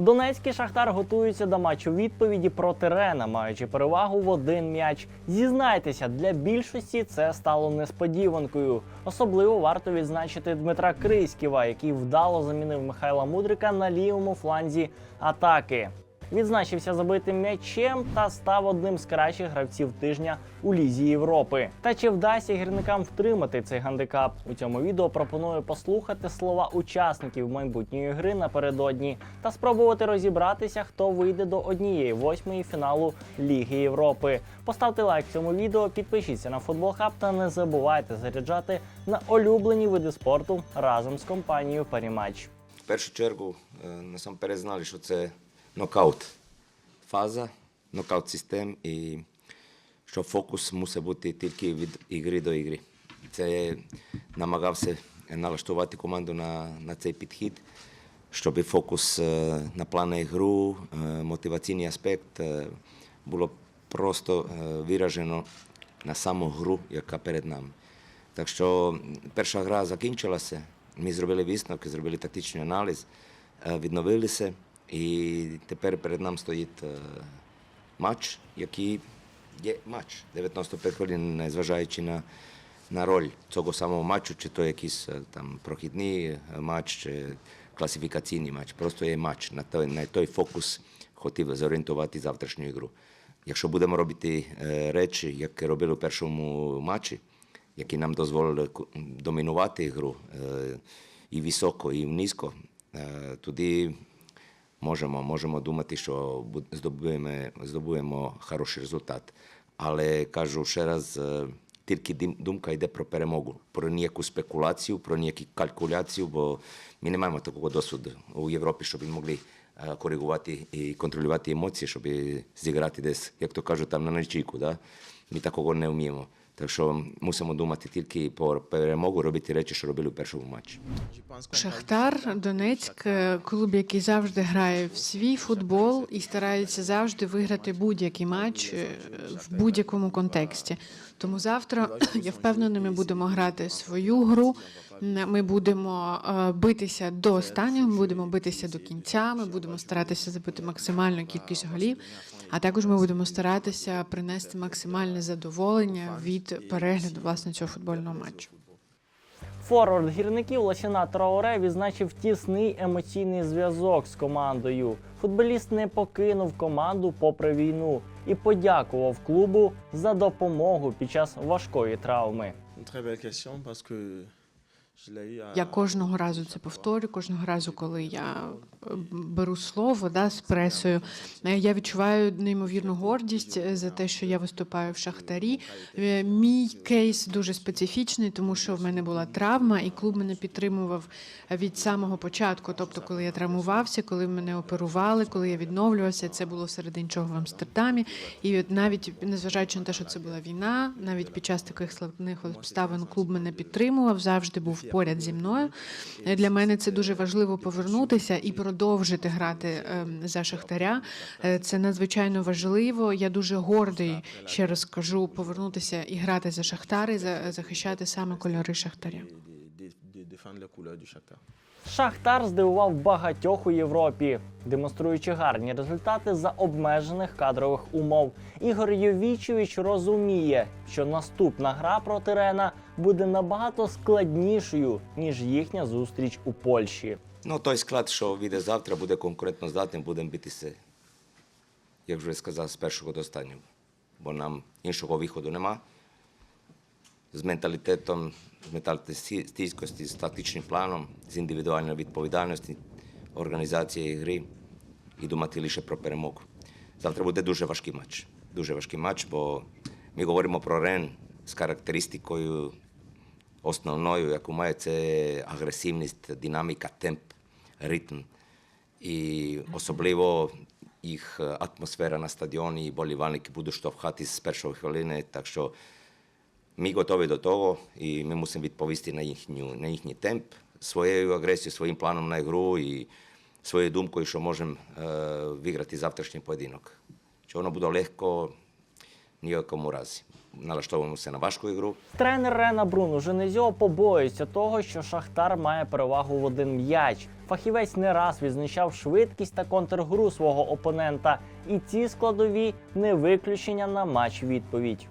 Донецький шахтар готується до матчу відповіді проти Рена, маючи перевагу в один м'яч. Зізнайтеся, для більшості це стало несподіванкою. Особливо варто відзначити Дмитра Криськіва, який вдало замінив Михайла Мудрика на лівому фланзі атаки. Відзначився забитим м'ячем та став одним з кращих гравців тижня у лізі Європи. Та чи вдасться гірникам втримати цей гандикап? У цьому відео пропоную послухати слова учасників майбутньої гри напередодні та спробувати розібратися, хто вийде до однієї восьмої фіналу Ліги Європи. Поставте лайк цьому відео, підпишіться на футбол Хаб та не забувайте заряджати на улюблені види спорту разом з компанією Паріматч. В першу чергу е, насамперед знали, що це нокаут фаза, нокаут систем і що фокус мусить бути тільки від ігри до ігри. Це намагався налаштувати команду на, на цей підхід, щоб фокус на плану ігру, е, мотиваційний аспект було просто виражено на саму гру, яка перед нами. Так що перша гра закінчилася, ми зробили висновки, зробили тактичний аналіз, відновилися, і тепер перед нами стоїть е, матч, який є матч 95 хвилин, незважаючи на, на роль цього самого матчу, чи то якийсь е, там прохідний матч, чи класифікаційний матч. Просто є матч. На той, на той фокус хотів зорієнтувати завтрашню ігру. Якщо будемо робити е, речі, як робили у першому матчі, які нам дозволили домінувати гру і високо, і низько, е, тоді можемо, можемо думати, що бу- здобуємо, здобуємо хороший результат. Але кажу ще раз, е, тільки дим- думка йде про перемогу, про ніяку спекуляцію, про ніяку калькуляцію, бо ми не маємо такого досвіду у Європі, щоб ми могли е, коригувати і контролювати емоції, щоб зіграти десь, як то кажуть, там на ночійку. Да? Ми такого не вміємо. Так що мусимо думати тільки про перемогу, робити речі, що робили в першому матчі. Шахтар Донецьк е, клуб, який завжди грає в свій футбол і старається завжди виграти будь-який матч е, в будь-якому контексті. Тому завтра я впевнена, ми будемо грати свою гру. Ми будемо е, битися до останнього, ми будемо битися до кінця. Ми будемо старатися забити максимальну кількість голів. А також ми будемо старатися принести максимальне задоволення від перегляду власне цього футбольного матчу. Форвард гірників Лосіна Траоре відзначив тісний емоційний зв'язок з командою. Футболіст не покинув команду попри війну і подякував клубу за допомогу під час важкої травми. Я кожного разу це повторю. Кожного разу, коли я е, беру слово да, з пресою, е, я відчуваю неймовірну гордість е, за те, що я виступаю в шахтарі. Мій кейс дуже специфічний, тому що в мене була травма, і клуб мене підтримував від самого початку. Тобто, коли я травмувався, коли мене оперували, коли я відновлювався, це було серед іншого в Амстердамі. І навіть незважаючи на те, що це була війна, навіть під час таких складних обставин клуб мене підтримував, завжди був поряд зі мною. Е, Для мене це дуже важливо повернутися і продовжити грати ем, за Шахтаря. Е, Це надзвичайно важливо. Я дуже гордий, ще раз кажу, повернутися і грати за Шахтар, і захищати саме кольори Шахтаря. Шахтар здивував багатьох у Європі, демонструючи гарні результати за обмежених кадрових умов. Ігор Йовічевич розуміє, що наступна гра проти Рена буде набагато складнішою ніж їхня зустріч у Польщі. Ну, той склад, що вийде завтра, буде конкурентно здатним, будемо битися, як вже сказав, з першого до останнього. Бо нам іншого виходу нема. З менталітетом, з менталітетом стійкості, з тактичним планом, з індивідуальною відповідальністю, організації гри і думати лише про перемогу. Завтра буде дуже важкий матч. Дуже важкий матч, бо ми говоримо про Рен з характеристикою основною, яку має це агресивність, динаміка, темп, ритм. І особливо їх атмосфера на стадіоні, і болівальники будуть штовхати з першої хвилини. Так що ми готові до того, і ми мусимо відповісти на, їхню, на їхній темп, своєю агресією, своїм планом на ігру і своєю думкою, що можемо е, виграти завтрашній поєдинок. Чи воно буде легко, ніякому разі. Налаштовуємося на важку ігру. Тренер Рена Бруно Женезьо побоюється того, що Шахтар має перевагу в один м'яч. Фахівець не раз відзначав швидкість та контргру свого опонента, і ці складові не виключення на матч відповідь.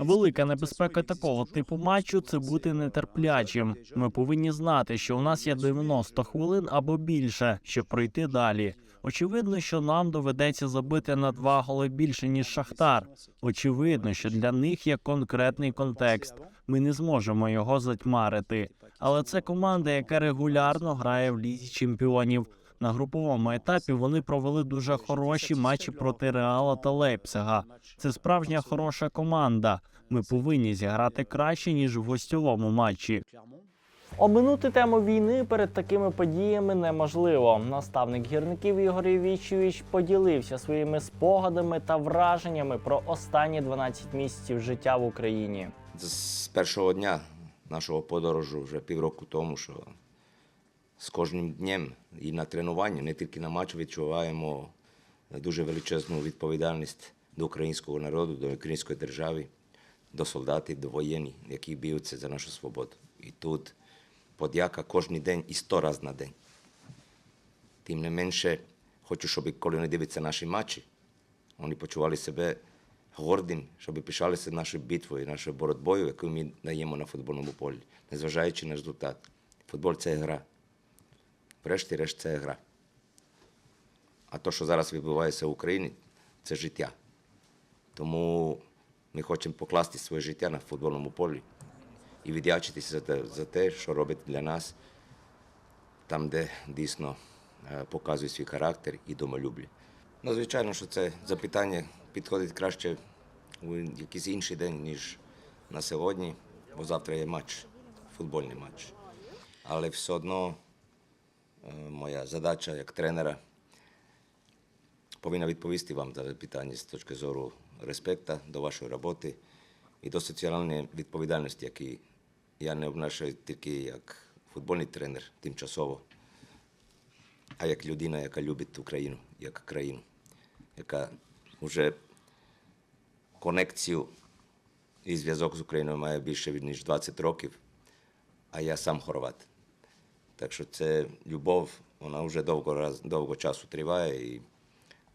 Велика небезпека такого типу матчу це бути нетерплячим. Ми повинні знати, що у нас є 90 хвилин або більше, щоб пройти далі. Очевидно, що нам доведеться забити на два голи більше ніж Шахтар. Очевидно, що для них є конкретний контекст. Ми не зможемо його затьмарити. Але це команда, яка регулярно грає в лізі чемпіонів. На груповому етапі вони провели дуже хороші матчі проти Реала та Лейпцига. Це справжня хороша команда. Ми повинні зіграти краще ніж в гостьовому матчі. Оминути тему війни перед такими подіями неможливо. Наставник гірників Ігор Євічевич поділився своїми спогадами та враженнями про останні 12 місяців життя в Україні. З першого дня нашого подорожу, вже півроку тому, що з кожним днем і на тренуванні, не тільки на матчі, відчуваємо дуже величезну відповідальність до українського народу, до української держави, до солдатів, до воєнних, які б'ються за нашу свободу. І тут подяка кожен день і сто разів на день. Тим не менше, хочу, щоб коли вони дивляться наші матчі, вони почували себе гордим, щоб пишалися нашою битвою, нашою боротьбою, яку ми даємо на футбольному полі, незважаючи на результат. Футбол це гра. Врешті-решт це гра. А то, що зараз відбувається в Україні, це життя. Тому ми хочемо покласти своє життя на футбольному полі і віддячитися за те, за те, що робить для нас там, де дійсно е, показує свій характер і домолюблі. Ну, звичайно, що це запитання підходить краще у якийсь інший день, ніж на сьогодні, бо завтра є матч, футбольний матч. Але все одно е, моя задача як тренера повинна відповісти вам на питання з точки зору респекту до вашої роботи і до соціальної відповідальності, які я не обнашаю тільки як футбольний тренер тимчасово, а як людина, яка любить Україну як країну, яка вже конекцію і зв'язок з Україною має більше ніж 20 років, а я сам хорват. Так що це любов, вона вже довго, довго часу триває і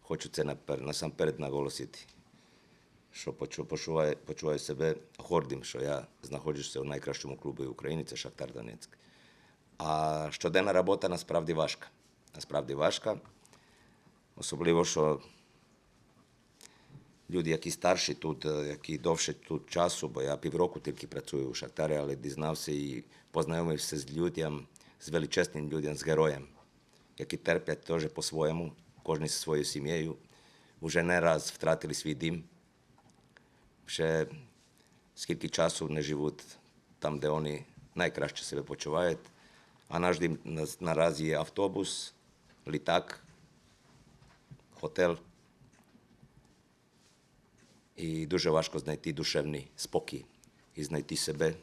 хочу це насамперед наголосити, що почуваю, почуваю себе гордим, що я знаходжуся в найкращому клубі України, це Шахтар Донецьк. А щоденна робота насправді важка. Насправді важка. Особливо, що люди, які старші тут, е, які довше тут часу, бо я півроку тільки працюю у Шахтарі, але дізнався і познайомився з людям, з величезним людям, з героєм, які терплять теж по-своєму, кожен зі своєю сім'єю. Вже не раз втратили свій дім. Ще скільки часу не живуть там, де вони найкраще себе почувають. А наш наразі є автобус, літак, готель. І дуже важко знайти душевний спокій і знайти себе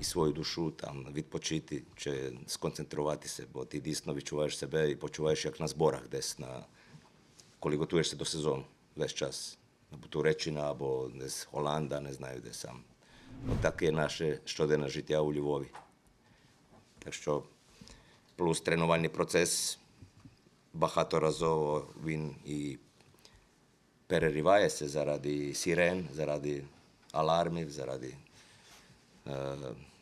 і свою душу, там, відпочити чи сконцентруватися, бо ти дійсно відчуваєш себе і почуваєш як на зборах десь, на, коли готуєшся до сезону весь час. Туреччина, або десь Голланда, не знаю де сам. Отаке наше щоденне життя у Львові. Так що плюс тренувальний процес багаторазово він і переривається заради сирен, заради алармів, заради е,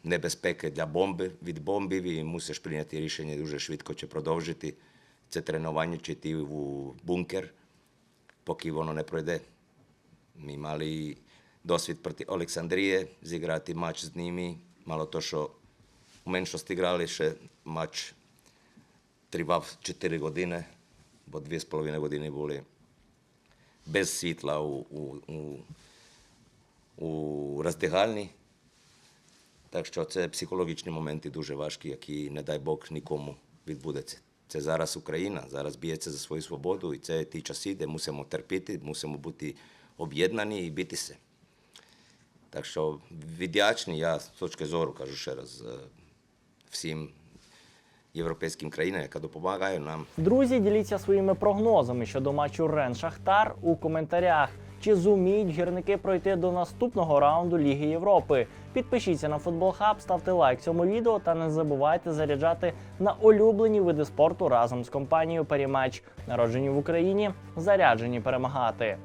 небезпеки для бомби від бомбів і мусиш прийняти рішення дуже швидко чи продовжити це тренування, чи йти в бункер, поки воно не пройде. Ми мали досвід проти Олександрії, зіграти матч з ними. Мало то, що у меншості грали ще матч тривав 4 години, бо 2,5 години були без світла у роздягальні. Так що це психологічні моменти дуже важкі, які, не дай Бог, нікому відбудеться. Це зараз Україна, зараз б'ється за свою свободу, і це ті часи, де мусимо терпіти, мусимо бути об'єднані і битися. Так що вдячний я з точки зору, кажу ще раз, всім європейським країнам, яка допомагає нам Друзі, діліться своїми прогнозами щодо матчу Рен Шахтар у коментарях. чи зуміють гірники пройти до наступного раунду Ліги Європи. Підпишіться на Футбол Хаб, ставте лайк цьому відео та не забувайте заряджати на улюблені види спорту разом з компанією Паріматч. Народжені в Україні, заряджені перемагати.